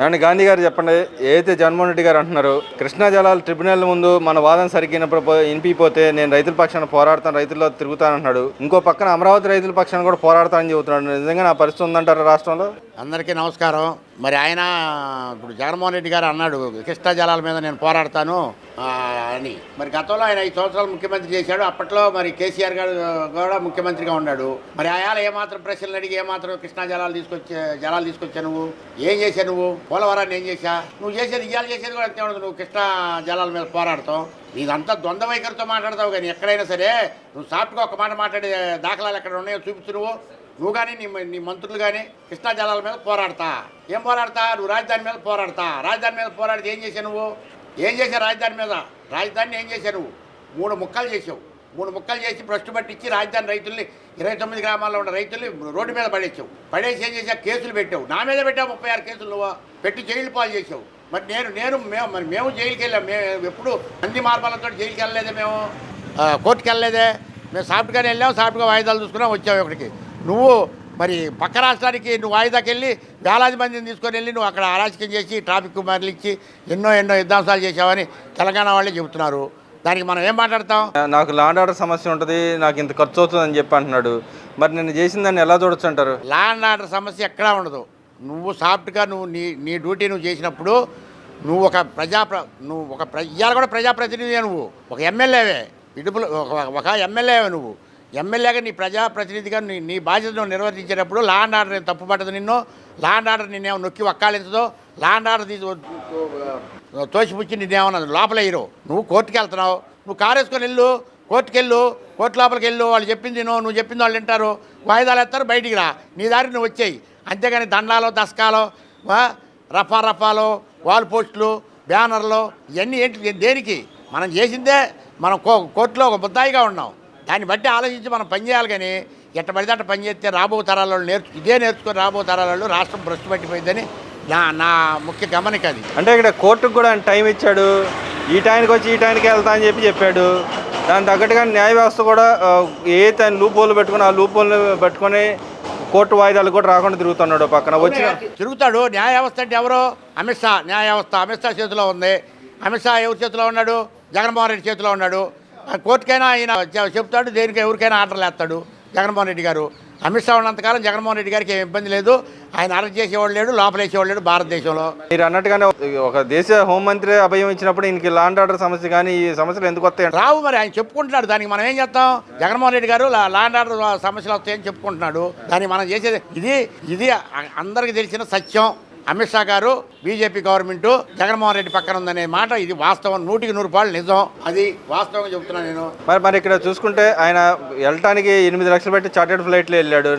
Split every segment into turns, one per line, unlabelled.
And Gandhi గారు చెప్పండి. ఏదైతే జగన్మోహన్ రెడ్డి గారు అంటున్నారు కృష్ణా జలాల ట్రిబ్యునల్ ముందు మన వాదన సరిగినప్పుడు పో- వినిపిపోతే నేను రైతుల పక్షాన పోరాడతాను రైతుల్లో తిరుగుతాను అంటున్నాడు. ఇంకో పక్కన అమరావతి రైతుల పక్షాన కూడా పోరాడతానని చెబుతున్నాడు. నిజంగా నా పరిస్థితి ఉందంటారా రాష్ట్రంలో?
అందరికీ నమస్కారం. మరి ఆయన ఇప్పుడు జగన్మోహన్ రెడ్డి గారు అన్నాడు కృష్ణా జలాల మీద నేను పోరాడతాను. అని. మరి గతంలో ఆయన ఐదు సంవత్సరాలు ముఖ్యమంత్రి చేశాడు. అప్పట్లో మరి కేసీఆర్ గారు కూడా ముఖ్యమంత్రిగా ఉన్నాడు. మరి ఆయాల ఏమాత్రం ప్రశ్నలు అడిగి ఏమాత్రం కృష్ణా జలాలు తీసుకొచ్చే జలాలు తీసుకొచ్చా నువ్వు? ఏం చేశావు నువ్వు? పోలవరాన్ని ఏం చేశా? నువ్వు చేసేది ఇవాళ చేసేది కూడా అంతే ఉండదు. నువ్వు కృష్ణా జలాల మీద పోరాడతాం నీదంతా ద్వంద్వ వైఖరితో మాట్లాడతావు కానీ ఎక్కడైనా సరే నువ్వు సాఫ్ట్గా ఒక మాట మాట్లాడే దాఖలాలు ఎక్కడ ఉన్నాయో చూపించు నువ్వు. నువ్వు కానీ నీ నీ మంత్రులు కానీ కృష్ణా జలాల మీద పోరాడతా. ఏం పోరాడతా? నువ్వు రాజధాని మీద పోరాడతా. రాజధాని మీద పోరాడితే ఏం చేశావు నువ్వు? ఏం చేశావు రాజధాని మీద? రాజధానిని ఏం చేశావు నువ్వు? మూడు ముక్కలు చేసావు మూడు ముక్కలు చేసి భ్రష్టు పట్టించి రాజధాని రైతుల్ని ఇరవై తొమ్మిది గ్రామాల్లో ఉన్న రైతుల్ని రోడ్డు మీద పడేసావు పడేసి ఏం చేసావు కేసులు పెట్టావు. నా మీద పెట్టావు ముప్పై ఆరు కేసులు నువ్వు. పెట్టి జైలు పాలు చేసావు మరి నేను నేను మేము మరి మేము జైలుకి వెళ్ళాం. మేము ఎప్పుడు అన్ని మార్పాలతో జైలుకి వెళ్ళలేదే మేము. కోర్టుకి వెళ్ళలేదే. మేము సాఫ్ట్గానే వెళ్ళాం సాఫ్ట్గా వాయిదాలు చూసుకున్నాం వచ్చాము ఇక్కడికి. నువ్వు మరి పక్క రాష్ట్రానికి నువ్వు వాయిదాకి వెళ్ళి వేలాది మందిని తీసుకొని వెళ్ళి నువ్వు అక్కడ అరాచకం చేసి ట్రాఫిక్ మరలిచ్చి ఎన్నో ఎన్నో యుద్ధాంశాలు చేసావని తెలంగాణ వాళ్ళే చెబుతున్నారు. దానికి మనం ఏం మాట్లాడతాం?
నాకు లాండ్ ఆర్డర్ సమస్య ఉంటుంది నాకు ఇంత ఖర్చు అవుతుందని చెప్పి అంటున్నాడు. మరి నేను చేసిన దాన్ని ఎలా చూడొచ్చు అంటారు?
లా అండ్ ఆర్డర్ సమస్య ఎక్కడా ఉండదు. నువ్వు సాఫ్ట్గా నువ్వు నీ నీ డ్యూటీ నువ్వు చేసినప్పుడు నువ్వు ఒక ప్రజా ప్ర- నువ్వు ఒక ప్ర ఇవాళ కూడా ప్రజాప్రతినిధివే నువ్వు. ఒక ఎమ్మెల్యేవే. ఇడుపులు ఒక- ఒక ఎమ్మెల్యేవే నువ్వు. ఎమ్మెల్యేగా నీ ప్రజాప్రతినిధిగా నీ నీ బాధ్యతను నిర్వర్తించేటప్పుడు లా అండ్ ఆర్డర్ తప్పుపట్టదు నిన్ను. లా అండ్ ఆర్డర్ నిన్నేమో నొక్కి వక్కాలించదో లా అండ్ ఆర్డర్ తీసి తోసిపుచ్చి నిన్నేమన్నా లోపల వేయరు నువ్వు కోర్టుకి వెళ్తున్నావు. నువ్వు కారు వేసుకొని వెళ్ళు. కోర్టుకి వెళ్ళు. కోర్టు లోపలికి వెళ్ళు. వాళ్ళు చెప్పింది నువ్వు నువ్వు చెప్పింది వాళ్ళు వింటారు. వాయిదాలు ఎత్తారు బయటికి రా. నీ దారి నువ్వు వచ్చాయి. అంతేగాని దండాలో దశకాలు రఫా రఫాలు వాల్ పోస్టులు బ్యానర్లు ఇవన్నీ ఏంటి దేనికి? మనం చేసిందే మనం కో కోర్టులో ఒక బుద్ధాయిగా ఉన్నాం. దాన్ని బట్టి ఆలోచించి మనం పని చేయాలి కానీ ఎట్ట పడితే అట్ట పని చేస్తే రాబో తరాల నేర్చు ఇదే నేర్చుకొని రాబో తరాలలో రాష్ట్రం భ్రష్టు పట్టిపోయిందని నా నా ముఖ్య గమనిక అది.
అంటే ఇక్కడ కోర్టుకు కూడా ఆయన టైం ఇచ్చాడు. ఈ టైంకి వచ్చి ఈ టైంకి వెళ్తా అని చెప్పి చెప్పాడు. దాని తగ్గట్టుగా న్యాయ వ్యవస్థ కూడా ఏ తన లూప్ హోల్ పెట్టుకుని ఆ లూప్ హోల్ పెట్టుకొని కోర్టు వాయిదాలు కూడా రాకుండా తిరుగుతున్నాడు పక్కన. వచ్చిన
తిరుగుతాడు. న్యాయ వ్యవస్థ అంటే ఎవరు? అమిత్ షా. న్యాయ వ్యవస్థ అమిత్ షా చేతిలో ఉంది. అమిత్ షా ఎవరి చేతిలో ఉన్నాడు? జగన్మోహన్ రెడ్డి చేతిలో ఉన్నాడు. కోర్టుకైనా ఆయన చెప్తాడు దేనికి ఎవరికైనా ఆర్డర్లు వేస్తాడు జగన్మోహన్ రెడ్డి గారు. అమిత్ షా ఉన్నంతకాలం జగన్మోహన్ రెడ్డి గారికి ఏం ఇబ్బంది లేదు. ఆయన అరెస్ట్ చేసేవాడు లేడు లోపలేసేవాడు లేడు భారతదేశంలో.
మీరు అన్నట్టుగానే ఒక దేశ హోంమంత్రి అభయం ఇచ్చినప్పుడు ఈయనకి లాండ్ ఆర్డర్ సమస్య కానీ ఈ సమస్యలు ఎందుకు వస్తాయి
రావు మరి ఆయన చెప్పుకుంటున్నాడు. దానికి మనం ఏం చేస్తాం? జగన్మోహన్ రెడ్డి గారు లాండ్ ఆర్డర్ సమస్యలు వస్తాయని చెప్పుకుంటున్నాడు. దానికి మనం చేసేది ఇది ఇది అందరికీ తెలిసిన సత్యం. అమిత్ షా గారు బీజేపీ గవర్నమెంట్ జగన్మోహన్ రెడ్డి పక్కన ఉందనే మాట ఇది వాస్తవం నూటికి నూరు పాళ్ళు నిజం. అది వాస్తవంగా చెబుతున్నాను నేను.
మరి మరి ఇక్కడ చూసుకుంటే ఆయన వెళ్ళటానికి ఎనిమిది లక్షలు పెట్టి చార్టెడ్ ఫ్లైట్లో వెళ్ళాడు.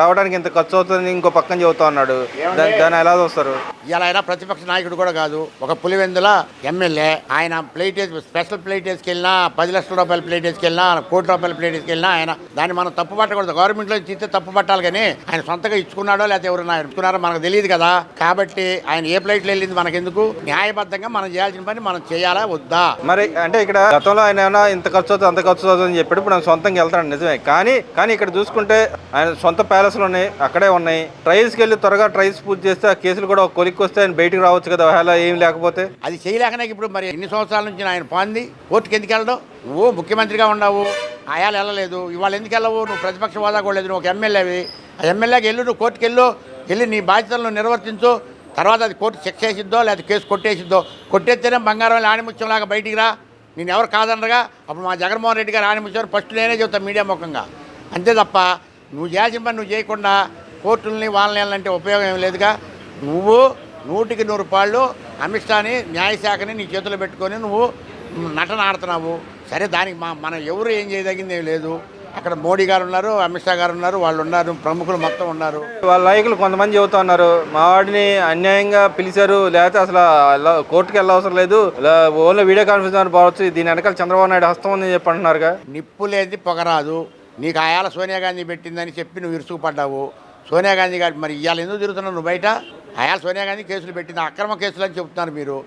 రావడానికి ఇంత ఖర్చు అవుతుంది ఇంకో పక్కన చెబుతా ఉన్నాడు దాన్ని ఎలా చూస్తారు?
ఇలా ఆయన ప్రతిపక్ష నాయకుడు కూడా కాదు. ఒక పులివెందుల ఎమ్మెల్యే. ఆయన ప్లేట్ స్పెషల్ ప్లేట్ వేసుకెళ్ళినా పది లక్షల రూపాయల ప్లేట్ వేసుకెళ్ళినా కోటి రూపాయల ప్లేట్ వేసుకెళ్ళినా ఆయన దాన్ని మనం తప్పు పట్టకూడదు గవర్నమెంట్లో ఇస్తే తప్పు పట్టాలి కానీ ఆయన సొంతగా ఇచ్చుకున్నాడో లేకపోతే ఎవరైనా ఇచ్చుకున్నారో మనకు తెలియదు కదా. కాబట్టి ఆయన ఏ ప్లేట్లో వెళ్ళింది మనకెందుకు? న్యాయబద్ధంగా మనం చేయాల్సిన పని మనం చేయాలా? వద్దా?
మరి అంటే ఇక్కడ గతంలో ఆయన ఏమైనా ఇంత ఖర్చు అవుతుంది అంత ఖర్చు అవుతుంది అని చెప్పాడు ఇప్పుడు సొంతంగా వెళ్తాడు నిజమే. కానీ కానీ ఇక్కడ చూసుకుంటే ఆయన సొంత ప్యాలెస్లు ఉన్నాయి అక్కడే ఉన్నాయి. ట్రైల్స్కి వెళ్ళి త్వరగా ట్రైల్స్ పూర్తి చేస్తే ఆ కేసులు కూడా కొలిక్కి వస్తే ఆయన బయటికి రావచ్చు కదా ఒకవేళ ఏం లేకపోతే.
అది చేయలేకనే ఇప్పుడు మరి ఎన్ని సంవత్సరాల నుంచి ఆయన పాంది కోర్టుకి ఎందుకు వెళ్ళడం? నువ్వు ముఖ్యమంత్రిగా ఉండవు ఆయాలు వెళ్ళలేదు ఇవాళ ఎందుకు వెళ్ళవు? నువ్వు ప్రతిపక్ష హోదా కూడా లేదు నువ్వు ఒక ఎమ్మెల్యేవి. ఆ ఎమ్మెల్యేకి వెళ్ళు నువ్వు కోర్టుకి వెళ్ళు వెళ్ళి నీ బాధ్యతలను నిర్వర్తించు. తర్వాత అది కోర్టు శిక్ష వేసిద్దో లేదా కేసు కొట్టేసిద్దో. కొట్టేస్తేనే బంగారం ఆణిముత్యంలాగా బయటికి రా. నేను ఎవరు కాదనరుగా. అప్పుడు మా జగన్మోహన్ రెడ్డి గారు ఆణిముత్యం ఫస్ట్ నేనే చెబుతాను మీడియా ముఖంగా. అంతే తప్ప నువ్వు చేసిన పని నువ్వు చేయకుండా కోర్టుల్ని వాళ్ళని వెళ్ళాలంటే ఉపయోగం ఏం లేదుగా. నువ్వు నూటికి నూరు పాళ్ళు అమిత్ షాని న్యాయశాఖని నీ చేతిలో పెట్టుకొని నువ్వు నటన ఆడుతున్నావు. సరే దానికి మా మనం ఎవరు ఏం చేయదగింది ఏం లేదు. అక్కడ మోడీ గారు ఉన్నారు అమిత్ షా గారు ఉన్నారు వాళ్ళు ఉన్నారు ప్రముఖులు మొత్తం ఉన్నారు.
వాళ్ళ నాయకులు కొంతమంది చెబుతా ఉన్నారు. మా వాడిని అన్యాయంగా పిలిచారు లేకపోతే అసలు కోర్టుకి వెళ్ళవసరం లేదు. ఓన్లీ వీడియో కాన్ఫరెన్స్ అని పోవచ్చు. దీని వెనకాల చంద్రబాబు నాయుడు హస్తం ఉందని చెప్పి అంటున్నారుగా.
నిప్పు లేనిది పొగరాదు. నీకు ఆయాల సోనియా గాంధీ పెట్టిందని చెప్పి నువ్వు ఇరుసుకుపడ్డావు. సోనియా గాంధీ గారు మరి ఇవాళ ఎందుకు తిరుగుతున్నావు నువ్వు బయట? ఆయాల సోనియా గాంధీ కేసులు పెట్టింది. అక్రమ కేసులు అని చెప్తున్నారు మీరు.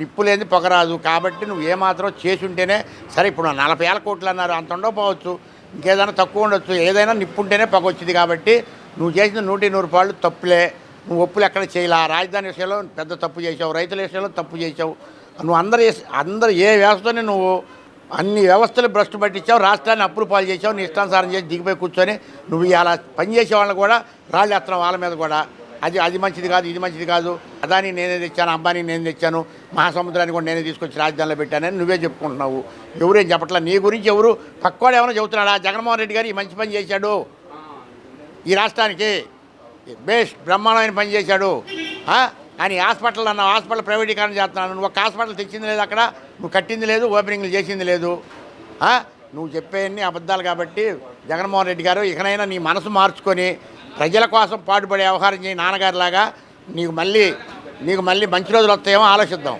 నిప్పు లేనిది పొగరాదు. కాబట్టి నువ్వు ఏమాత్రం చేసి ఉంటేనే సరే ఇప్పుడు నలభై ఏళ్ళ కోట్లు అన్నారు. అంత ఉండకపోవచ్చు. ఇంకేదైనా తక్కువ ఉండొచ్చు. ఏదైనా నిప్పు ఉంటేనే వచ్చింది కాబట్టి నువ్వు చేసిన నూటి నూరు పాళ్ళు తప్పులే. నువ్వు ఒప్పులు ఎక్కడ చేయలా. రాజధాని విషయంలో పెద్ద తప్పు చేసావు రైతుల విషయంలో తప్పు చేసావు నువ్వు అందరు అందరు ఏ వ్యవస్థని నువ్వు అన్ని వ్యవస్థలు భ్రష్టు పట్టించావు రాష్ట్రాన్ని అప్పులు పాలు చేసావు నీ ఇష్టానుసారం చేసి దిగిపోయి కూర్చొని నువ్వు ఇలా పనిచేసే వాళ్ళని కూడా రాళ్ళు ఎత్తనం వాళ్ళ మీద కూడా. అది అది మంచిది కాదు ఇది మంచిది కాదు. అదాని నేనే తెచ్చాను అంబానీ నేను తెచ్చాను మహాసముద్రాన్ని కూడా నేనే తీసుకొచ్చి రాజధానిలో పెట్టానని నువ్వే చెప్పుకుంటున్నావు. ఎవరేం చెప్పట్లా? నీ గురించి ఎవరు? పక్కోడు ఏమైనా చెబుతున్నాడా? జగన్మోహన్ రెడ్డి గారు ఈ మంచి పని చేశాడు. ఈ రాష్ట్రానికి బెస్ట్ బ్రహ్మాండమైన పని చేశాడు. అని హాస్పిటల్ అన్న హాస్పిటల్ ప్రైవేటీకరణ చేస్తున్నాను నువ్వు ఒక హాస్పిటల్ తెచ్చింది లేదు అక్కడ నువ్వు కట్టింది లేదు ఓపెనింగ్లు చేసింది లేదు. నువ్వు చెప్పేవన్నీ అబద్ధాలు కాబట్టి జగన్మోహన్ రెడ్డి గారు ఇకనైనా నీ మనసు మార్చుకొని ప్రజల కోసం పాటుపడే వ్యవహారం చేయి నాన్నగారిలాగా నీకు మళ్ళీ నీకు మళ్ళీ మంచి రోజులు వస్తాయేమో ఆలోచిద్దాం.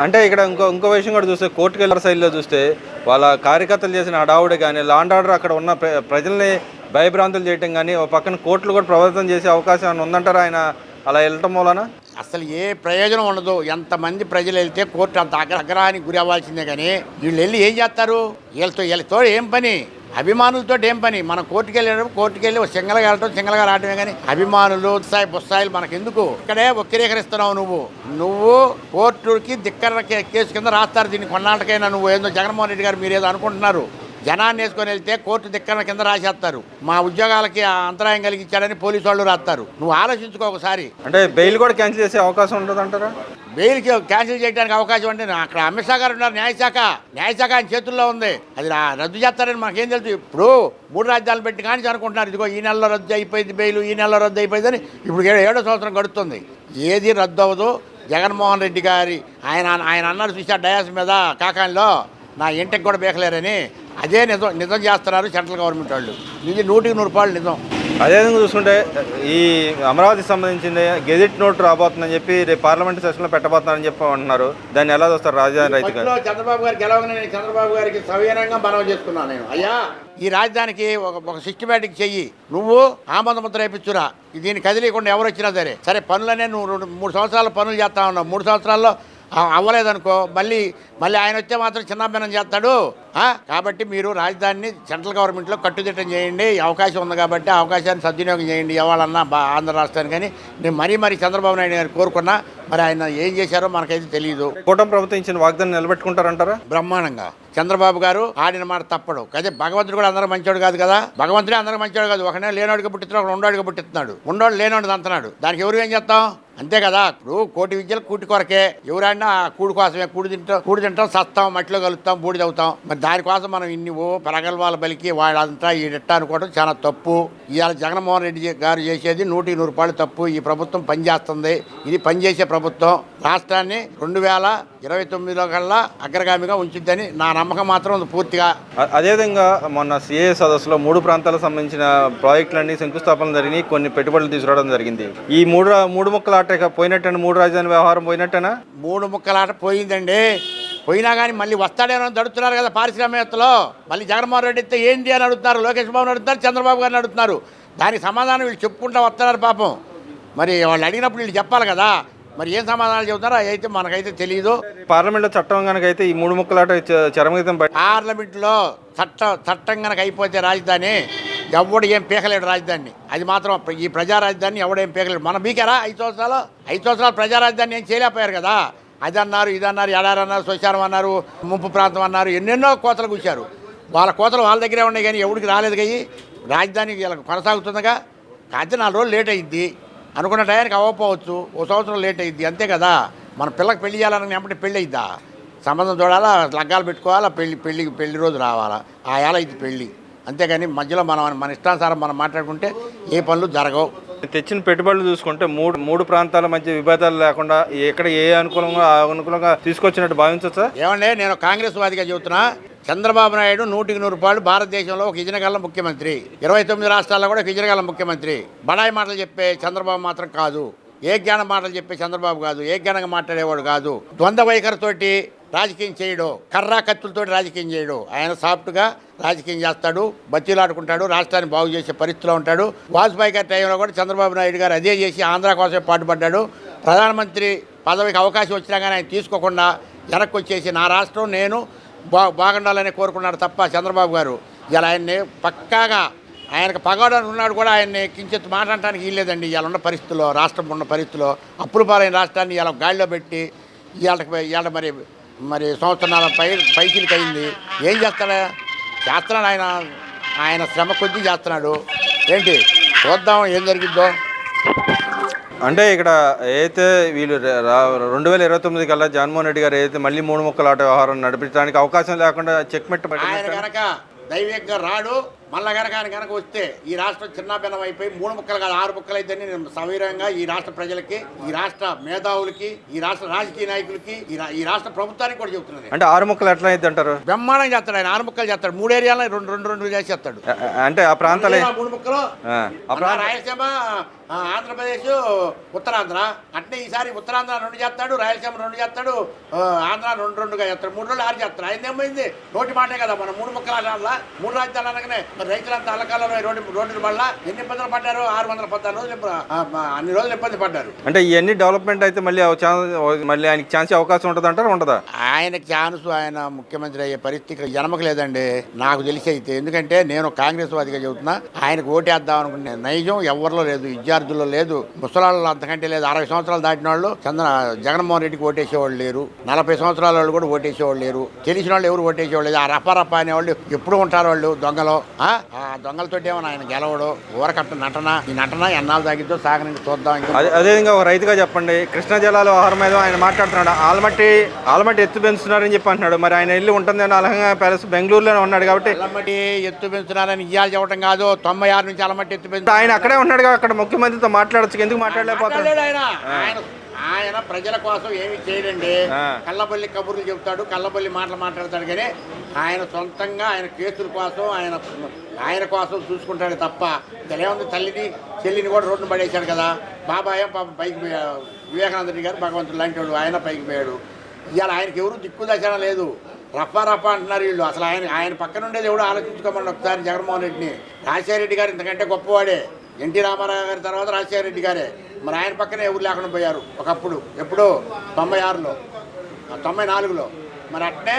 అంటే ఇక్కడ ఇంకో ఇంకో విషయం కూడా చూస్తే కోర్టుకు వెళ్ళిన సైడ్లో చూస్తే వాళ్ళ కార్యకర్తలు చేసిన హడావుడి కానీ లాండ్ ఆర్డర్ అక్కడ ఉన్న ప్ర- ప్రజల్ని భయభ్రాంతులు చేయటం కానీ ఒక పక్కన కోర్టులు కూడా ప్రభావితం చేసే అవకాశం ఉందంటారా ఆయన? అలా వెళ్ళటం మూలన?
అసలు ఏ ప్రయోజనం ఉండదు. ఎంతమంది ప్రజలు వెళ్తే కోర్టు అంత అగ్ర అగ్రహానికి గురి అవ్వాల్సిందే కానీ వీళ్ళు వెళ్ళి ఏం చేస్తారు? వీళ్ళతో వీళ్ళతో ఏం పని? అభిమానులతో ఏం పని? మనం కోర్టుకు వెళ్ళేటప్పుడు కోర్టుకు వెళ్ళి సింగల్గా వెళ్ళటం సింగల్గా రావటమే కానీ అభిమానులు ఉత్సాయి పుస్తాయిలు మనకెందుకు? ఇక్కడే వక్రీకరిస్తున్నావు నువ్వు. నువ్వు కోర్టుకి దిక్కర కేసు కింద రాస్తారు దీన్ని కొన్నాళ్ళకైనా నువ్వు. ఏదో జగన్మోహన్ రెడ్డి గారు మీరు ఏదో అనుకుంటున్నారు. జనాన్ని వేసుకొని వెళ్తే కోర్టు ధిక్కరణ కింద రాసేస్తారు. మా ఉద్యోగాలకి అంతరాయం కలిగించాడని పోలీసు వాళ్ళు రాస్తారు. నువ్వు ఆలోచించుకో ఒకసారి.
అంటే బెయిల్ కూడా క్యాన్సిల్ చేసే అవకాశం ఉంటుందంటారా
బెయిల్కి క్యాన్సిల్ చేయడానికి అవకాశం అంటే అక్కడ అమిత్ షా గారు ఉన్నారు న్యాయశాఖ న్యాయశాఖ ఆయన చేతుల్లో ఉంది. అది రద్దు చేస్తారని మాకేం తెలుసు. ఇప్పుడు మూడు రాజ్యాలు పెట్టి కానీ అనుకుంటున్నారు. ఇదిగో ఈ నెలలో రద్దు అయిపోయింది బెయిల్ ఈ నెలలో రద్దు అయిపోయింది అని ఇప్పుడు ఏడో సంవత్సరం గడుస్తుంది. ఏది రద్దు అవ్వదు. జగన్మోహన్ రెడ్డి గారి ఆయన ఆయన అన్నారు చూసా డయాస్ మీద కాకానిలో? నా ఇంటికి కూడా బేకలేరని. అదే నిజం నిజం చేస్తున్నారు సెంట్రల్ గవర్నమెంట్ వాళ్ళు. ఇది నూటికి నూరు రూపాయలు నిజం.
అదేవిధంగా చూసుకుంటే ఈ అమరావతికి సంబంధించింది గెజిట్ నోట్ రాబోతుందని చెప్పి రేపు పార్లమెంట్ సెషన్లో పెట్టబోతున్నారని చెప్పి అంటున్నారు. దాన్ని ఎలా చూస్తారు రాజధాని రైతు
చంద్రబాబు గారు గెలవగానే నేను చంద్రబాబు గారికి సవినయంగా మనవి చేసుకున్నాను నేను. అయ్యా! ఈ రాజధానికి ఒక ఒక సిస్టమేటిక్ చెయ్యి. నువ్వు ఆమోద ముద్ర వేయించురా దీన్ని కదిలీకుండా ఎవరు వచ్చినా సరే. సరే పనులనే నువ్వు రెండు మూడు సంవత్సరాల పనులు చేస్తా ఉన్నావు. మూడు సంవత్సరాల్లో అవ్వలేదనుకో మళ్ళీ మళ్ళీ ఆయన వచ్చే మాత్రం చిన్నభిన్నం చేస్తాడు? కాబట్టి మీరు రాజధానిని సెంట్రల్ గవర్నమెంట్లో కట్టుదిట్టం చేయండి. అవకాశం ఉంది కాబట్టి అవకాశాన్ని సద్వినియోగం చేయండి. బా ఆంధ్ర రాష్ట్రానికి కానీ నేను మరీ మరీ చంద్రబాబు నాయుడు గారు కోరుకున్నా మరి ఆయన ఏం చేశారో మనకైతే తెలియదు
కూటమి ప్రభుత్వం ఇచ్చిన వాగ్దానం నిలబెట్టుకుంటారంటారా?
బ్రహ్మాండంగా. చంద్రబాబు గారు ఆడిన మాట తప్పడు. అదే భగవంతుడు కూడా అందరూ మంచోడు కాదు కదా? భగవంతుడే అందరూ మంచోడు కాదు. ఒకనే లేనోడికి పుట్టిస్తున్నాడు ఒకడు ఉండోడికి పుట్టిస్తున్నాడు. ఉండోడు లేనోడు అంటున్నాడు. దానికి ఎవరు ఏం చేస్తాం? అంతే కదా. ఇప్పుడు కోటి విద్యలు కూటి కొరకే. ఎవరైనా కూడి కోసమే కూడి తింటాం కూడి తింటాం సస్తాం మట్టిలో కలుస్తాం బూడిద అవుతాం మరి దానికోసం మనం ఇన్ని ఓ వాళ్ళ బలికి వాడంతా ఈడెట్ట అనుకోవడం చాలా తప్పు. ఇవాళ జగన్మోహన్ రెడ్డి గారు చేసేది నూటి నూరు రూపాయలు తప్పు. ఈ ప్రభుత్వం పనిచేస్తుంది. ఇది పనిచేసే ప్రభుత్వం. రాష్ట్రాన్ని రెండు వేల ఇరవై తొమ్మిదిలో కల్లా అగ్రగామిగా ఉంచుద్దని నా నమ్మకం మాత్రం ఉంది పూర్తిగా.
అదేవిధంగా మొన్న సిఏ సదస్సులో మూడు ప్రాంతాలకు సంబంధించిన ప్రాజెక్టులన్నీ శంకుస్థాపన జరిగినాయి. కొన్ని పెట్టుబడులు తీసుకురావడం జరిగింది. ఈ మూడు మూడు ముక్కల ఆట ఇక పోయినట్టేనా? మూడు రాజధాని వ్యవహారం పోయినట్టేనా?
మూడు ముక్కలాట పోయిందండి. పోయినా కానీ మళ్ళీ వస్తాడేమో అడుగుతున్నారు కదా పారిశ్రామికవేత్తలు. మళ్ళీ జగన్మోహన్ రెడ్డి ఇస్తే ఏంటి అని అడుగుతున్నారు? లోకేష్ బాబుని అడుగుతున్నారు? చంద్రబాబు గారిని అడుగుతున్నారు? దానికి సమాధానం వీళ్ళు చెప్పుకుంటూ వస్తున్నారు పాపం. మరి వాళ్ళు అడిగినప్పుడు వీళ్ళు చెప్పాలి కదా. మరి ఏం సమాధానాలు చెబుతారో అయితే మనకైతే తెలియదు
పార్లమెంట్లో చట్టం కనుక అయితే ఈ మూడు ముక్కలాట చరమగీతం
పార్లమెంట్లో చట్ట చట్టం కనుక అయిపోతే రాజధాని ఎవడు ఏం పీకలేడు రాజధానిని అది మాత్రం ఈ ప్రజా రాజధాని ఎవడేం పీకలేడు. మనం బీకారా ఐదు సంవత్సరాలు? ఐదు సంవత్సరాలు ప్రజా రాజధాని ఏం చేయలేకపోయారు కదా? అది అన్నారు ఇది అన్నారు ఎడారు అన్నారు శ్మశానం అన్నారు ముంపు ప్రాంతం అన్నారు ఎన్నెన్నో కోతలు కూర్చారు వాళ్ళ కోతలు వాళ్ళ దగ్గరే ఉన్నాయి కానీ ఎవడికి రాలేదు కానీ రాజధాని వీళ్ళకి కొనసాగుతుందిగా. కాకపోతే నాలుగు రోజులు లేట్ అయింది. అనుకున్న టయానికి అవ్వకపోవచ్చు. ఓ సంవత్సరం లేట్ అయింది. అంతే కదా. మన పిల్లకి పెళ్ళి చేయాలని వెంబడి పెళ్ళి అయిద్దా సంబంధం చూడాలా? లగ్గాలు పెట్టుకోవాలా? పెళ్ళి పెళ్ళికి పెళ్ళి రోజు రావాలా? ఆ ఏళ ఇది పెళ్ళి అంతేగాని మధ్యలో మనం మన ఇష్టానుసారం మనం మాట్లాడుకుంటే ఏ పనులు జరగవు.
తెచ్చిన పెట్టుబడులు చూసుకుంటే మూడు మూడు ప్రాంతాల మధ్య విభేదాలు లేకుండా ఎక్కడ ఏ అనుకూలంగా ఆ అనుకూలంగా తీసుకొచ్చినట్టు భావించవచ్చా?
ఏమంటే నేను కాంగ్రెస్ వాదిగా చెబుతున్నా. చంద్రబాబు నాయుడు నూటికి నూరు రూపాయలు భారతదేశంలో ఒక ఇజనగల ముఖ్యమంత్రి. ఇరవై తొమ్మిది రాష్ట్రాల్లో కూడా ఒక ఇజనగల ముఖ్యమంత్రి. బడాయి మాటలు చెప్పే చంద్రబాబు మాత్రం కాదు. ఏ జ్ఞాన మాటలు చెప్పే చంద్రబాబు కాదు. ఏ జ్ఞానంగా మాట్లాడేవాడు కాదు. ద్వంద్వ వైఖరితోటి రాజకీయం చేయడు. కర్రా కత్తులతోటి రాజకీయం చేయడు. ఆయన సాఫ్ట్గా రాజకీయం చేస్తాడు. బచ్చీలాడుకుంటాడు రాష్ట్రాన్ని బాగు చేసే పరిస్థితిలో ఉంటాడు. వాజ్పేయి గారి టైంలో కూడా చంద్రబాబు నాయుడు గారు అదే చేసి ఆంధ్ర కోసమే పాటుపడ్డాడు. ప్రధానమంత్రి పదవికి అవకాశం వచ్చినా కానీ ఆయన తీసుకోకుండా వెనక్కి వచ్చేసి నా రాష్ట్రం నేను బా బాగుండాలని కోరుకున్నాడు తప్ప చంద్రబాబు గారు. ఇలా ఆయన్ని పక్కాగా ఆయనకు పగవడానికి ఉన్నాడు కూడా ఆయన్ని కించెత్తు మాట్లాడటానికి వీల్లేదండి ఇవాళ ఉన్న పరిస్థితుల్లో రాష్ట్రం ఉన్న పరిస్థితుల్లో అప్పులు పాలైన రాష్ట్రాన్ని ఇలా గాడిలో పెట్టి ఇవాళ ఇవాళ మరి మరి సంవత్సరాల పై పైసలకి అయింది ఏం చేస్తాడా? చేస్తున్నాడు ఆయన. ఆయన శ్రమ కొద్దీ చేస్తున్నాడు. ఏంటి? చూద్దాం ఏం జరిగిద్దో.
అంటే ఇక్కడ ఏదైతే వీళ్ళు రెండు వేల ఇరవై తొమ్మిది కల్లా జగన్మోహన్ రెడ్డి గారు ఏదైతే మళ్ళీ మూడు ముక్కల ఆట వ్యవహారం నడిపించడానికి అవకాశం లేకుండా చెక్ మెట్
ఆయన కనుక దైవికంగా రాడు మళ్ళా కనుక ఆయన కనుక వస్తే ఈ రాష్ట్రం చిన్నభిన్నం అయిపోయి మూడు ముక్కలు కాదు ఆరు ముక్కలు అయితేనే నేను సవీరంగా ఈ రాష్ట్ర ప్రజలకి ఈ రాష్ట్ర మేధావులకి ఈ రాష్ట్ర రాజకీయ నాయకులకి ఈ రాష్ట్ర ప్రభుత్వానికి కూడా చెబుతున్నది
అంటే ఆరు ముక్కలు ఎట్లా అయింది అంటారు
బ్రహ్మాండం చేస్తాడు ఆయన. ఆరు ముక్కలు చేస్తాడు. మూడు ఏరియాలో రెండు రెండు రెండు చేసేస్తాడు.
అంటే ఆ ప్రాంతాలే
మూడు ముక్కలు. రాయలసీమ ఆంధ్రప్రదేశ్ ఉత్తరాంధ్ర. అంటే ఈసారి ఉత్తరాంధ్ర రెండు చేస్తాడు రాయలసీమ రెండు చేస్తాడు ఆంధ్ర రెండు రెండుగా చేస్తాడు. మూడు రోజులు ఆరు చేస్తాడు. ఆయన ఏమైంది? నోటి మాటే కదా మన మూడు ముక్కల మూడు రాజ్యాలు అనగానే రైతులంతా అల్లకాలలో రోడ్డు రోడ్డు వల్ల ఎన్ని ఇబ్బందులు పడ్డారు? ఆరు వందల పద్నాలుగు రోజులు అన్ని రోజులు ఇబ్బంది పడ్డారు.
అంటే ఇవన్నీ డెవలప్మెంట్ అయితే మళ్ళీ మళ్ళీ ఆయనకి ఛాన్స్ అవకాశం ఉంటుంది అంటారా ఉండదా?
ఆయనకి ఛాన్స్ ఆయన ముఖ్యమంత్రి అయ్యే పరిస్థితి జనమకు లేదండి. నాకు తెలిసి అయితే ఎందుకంటే నేను కాంగ్రెస్ వాదిగా చెబుతున్నా ఆయనకు ఓటేద్దాం అనుకునే నైజం ఎవరిలో లేదు విద్యార్థుల్లో లేదు. ముసలాళ్ళు అంతకంటే లేదు. అరవై సంవత్సరాలు దాటిన వాళ్ళు చంద్ర జగన్మోహన్ రెడ్డికి ఓటేసేవాళ్ళు లేరు. నలభై సంవత్సరాల వాళ్ళు కూడా ఓటేసేవాళ్ళు లేరు. తెలిసిన వాళ్ళు ఎవరు ఓటేసేవాళ్ళు లేదు. ఆ రఫా రఫా అనేవాళ్ళు ఎప్పుడు ఉంటారు వాళ్ళు దొంగలు? ఆ? దొంగలతో ఏమన్నా ఆయన గెలవడు ఊరకట్ట నటన. ఈ నటన ఎన్నాళ్ళు తగ్గిద్దో సాగని చూద్దాం ఇంకా.
అదే అదేవిధంగా ఒక రైతుగా చెప్పండి కృష్ణా జలాల వ్యవహారం మీద ఆయన మాట్లాడుతున్నాడు ఆల్మట్టి ఆల్మట్టి ఎత్తు పెంచుతున్నారని చెప్పి అంటున్నాడు. మరి ఆయన ఇల్లు ఉంటుందని అలహంగా ప్యాలెస్ బెంగళూరులోనే ఉన్నాడు కాబట్టి
అల్లమట్టి ఎత్తు పెంచుతున్నారని ఇయ్యాలి చెప్పడం కాదు తొంభై ఆరు నుంచి అల్లమట్టి ఎత్తు పెంచు.
ఆయన అక్కడే ఉన్నాడుగా అక్కడ ముఖ్యమంత్రితో మాట్లాడచ్చు ఎందుకు మాట్లాడలేకపోతున్నాడు?
ఆయన ఆయన ప్రజల కోసం ఏమి చేయడండి. కళ్ళబల్లి కబుర్లు చెబుతాడు కళ్ళబల్లి మాటలు మాట్లాడతాడు కానీ ఆయన సొంతంగా ఆయన కేసుల కోసం ఆయన ఆయన కోసం చూసుకుంటాడు తప్ప తెలియదు తల్లిని చెల్లిని కూడా రోడ్డును పడేశాడు కదా. బాబాయ్ పాప పైకి పోయా- వివేకానంద రెడ్డి గారు భగవంతుడు లాంటి వాడు ఆయన పైకి పోయాడు. ఇవాళ ఆయనకి ఎవరు దిక్కు దశన లేదు. రఫా రఫా అంటున్నారు వీళ్ళు. అసలు ఆయన ఆయన పక్కన ఉండేది ఎవడు ఆలోచించుకోమని ఒకసారి జగన్మోహన్ రెడ్డిని. రాజశేఖర రెడ్డి గారు ఇంతకంటే గొప్పవాడే. ఎన్టీ రామారావు గారి తర్వాత రాజశేఖర రెడ్డి గారే. మరి ఆయన పక్కనే ఎవరు లేకుండా పోయారు. ఒకప్పుడు ఎప్పుడో? తొంభై ఆరులో. తొంభై నాలుగులో. మరి అట్నే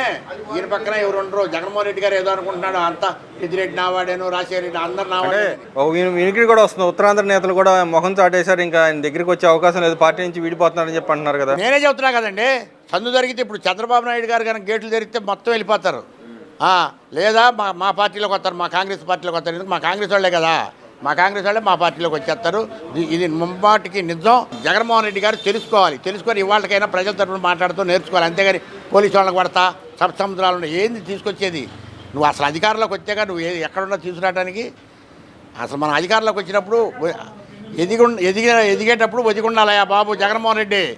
ఈయన పక్కన ఎవరు ఉండరు? జగన్మోహన్ రెడ్డి గారు ఏదో అనుకుంటున్నాడు అంతా పెద్దిరెడ్డి నావాడేను రాజశేఖర రెడ్డి అందరు నావాడే
కూడా వస్తుంది. ఉత్తరాంధ్ర నేతలు కూడా మొహం చాటేశారు. ఇంకా ఆయన దగ్గరికి వచ్చే అవకాశం లేదు. పార్టీ నుంచి వీడిపోతున్నారని చెప్పి అంటున్నారు కదా.
నేనే చెబుతున్నా కదండి సందు జరిగితే ఇప్పుడు చంద్రబాబు నాయుడు గారు కనుక గేట్లు జరిగితే మొత్తం వెళ్ళిపోతారు. లేదా మా మా పార్టీలోకి వస్తారు మా కాంగ్రెస్ పార్టీలోకి వస్తారు. ఎందుకు? మా కాంగ్రెస్ వాళ్ళే కదా. మా కాంగ్రెస్ వాళ్ళే మా పార్టీలోకి వచ్చేస్తారు. ఇది- ముంబాటికి నిజం. జగన్మోహన్ రెడ్డి గారు తెలుసుకోవాలి. తెలుసుకొని ఇవాళకైనా ప్రజల తరఫున మాట్లాడుతూ నేర్చుకోవాలి. అంతేగాని పోలీసు వాళ్ళకి పడతా సప్సముద్రాలు ఉన్నాయి. ఏంది తీసుకొచ్చేది? నువ్వు అసలు అధికారంలోకి వచ్చాక నువ్వు ఏ ఎక్కడున్నా తీసుకురావడానికి. అసలు మన అధికారంలోకి వచ్చినప్పుడు ఎదిగి ఎదిగే ఎదిగేటప్పుడు ఒదిగుండాలయ్యా బాబు జగన్మోహన్ రెడ్డి.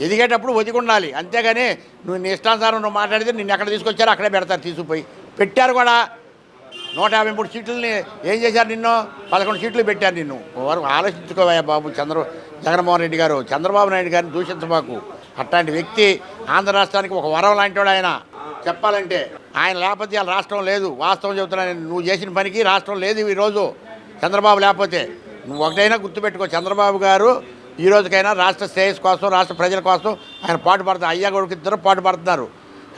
ఎదిగేటప్పుడు ఒదిగుండాలి అంతేగాని నువ్వు నీ ఇష్టానుసారం నువ్వు మాట్లాడితే నిన్ను ఎక్కడ తీసుకొచ్చారో అక్కడే పెడతారు తీసుకుపోయి. పెట్టారు కూడా. నూట యాభై మూడు సీట్లని ఏం చేశారు నిన్ను? పదకొండు సీట్లు పెట్టారు నిన్ను. వరకు ఆలోచించుకోవయ్యా బాబు చంద్ర జగన్మోహన్ రెడ్డి గారు. చంద్రబాబు నాయుడు గారిని దూషించబాకు అట్లాంటి వ్యక్తి ఆంధ్ర రాష్ట్రానికి ఒక వరం లాంటి వాడు ఆయన. చెప్పాలంటే ఆయన లేకపోతే రాష్ట్రం లేదు. వాస్తవం చెబుతున్నాను నువ్వు చేసిన పనికి రాష్ట్రం లేదు ఈరోజు చంద్రబాబు లేకపోతే నువ్వు ఒకటైనా గుర్తుపెట్టుకో. చంద్రబాబు గారు ఈ రోజుకైనా రాష్ట్ర శ్రేయస్ కోసం రాష్ట్ర ప్రజల కోసం ఆయన పాటుపడుతున్నారు అయ్యా కొడుకు ఇద్దరు పాటుపడుతున్నారు.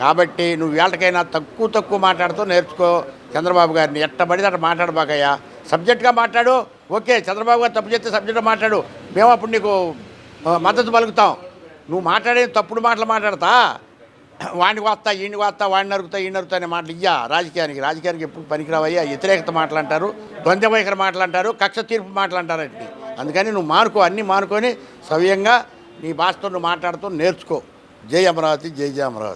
కాబట్టి నువ్వు వేళకైనా తక్కువ తక్కువ మాట్లాడుతూ నేర్చుకో. చంద్రబాబు గారిని ఎట్టబడితే అట్ట మాట్లాడబాకయ్యా. సబ్జెక్ట్గా మాట్లాడు. ఓకే చంద్రబాబు గారు తప్పు చేస్తే సబ్జెక్ట్గా మాట్లాడు. మేము అప్పుడు నీకు మద్దతు పలుకుతాం. నువ్వు మాట్లాడే తప్పుడు మాటలు మాట్లాడతా. వాడిని వాస్తా ఈయన వాస్తా వాడిని నరుకుతా ఈయన నరుకుతా అనే మాటలు ఇయ్యా రాజకీయానికి. రాజకీయానికి ఎప్పుడు పనికిరావయ్యా. వ్యతిరేకత మాటలు అంటారు ద్వంద్వ వైఖరి మాటలు అంటారు కక్ష తీర్పు మాటలు అంటారండి అందుకని నువ్వు మానుకో అన్నీ మానుకొని సవ్యంగా నీ భాషతో నువ్వు మాట్లాడుతూ నేర్చుకో. జై అమరావతి జై జై అమరావతి.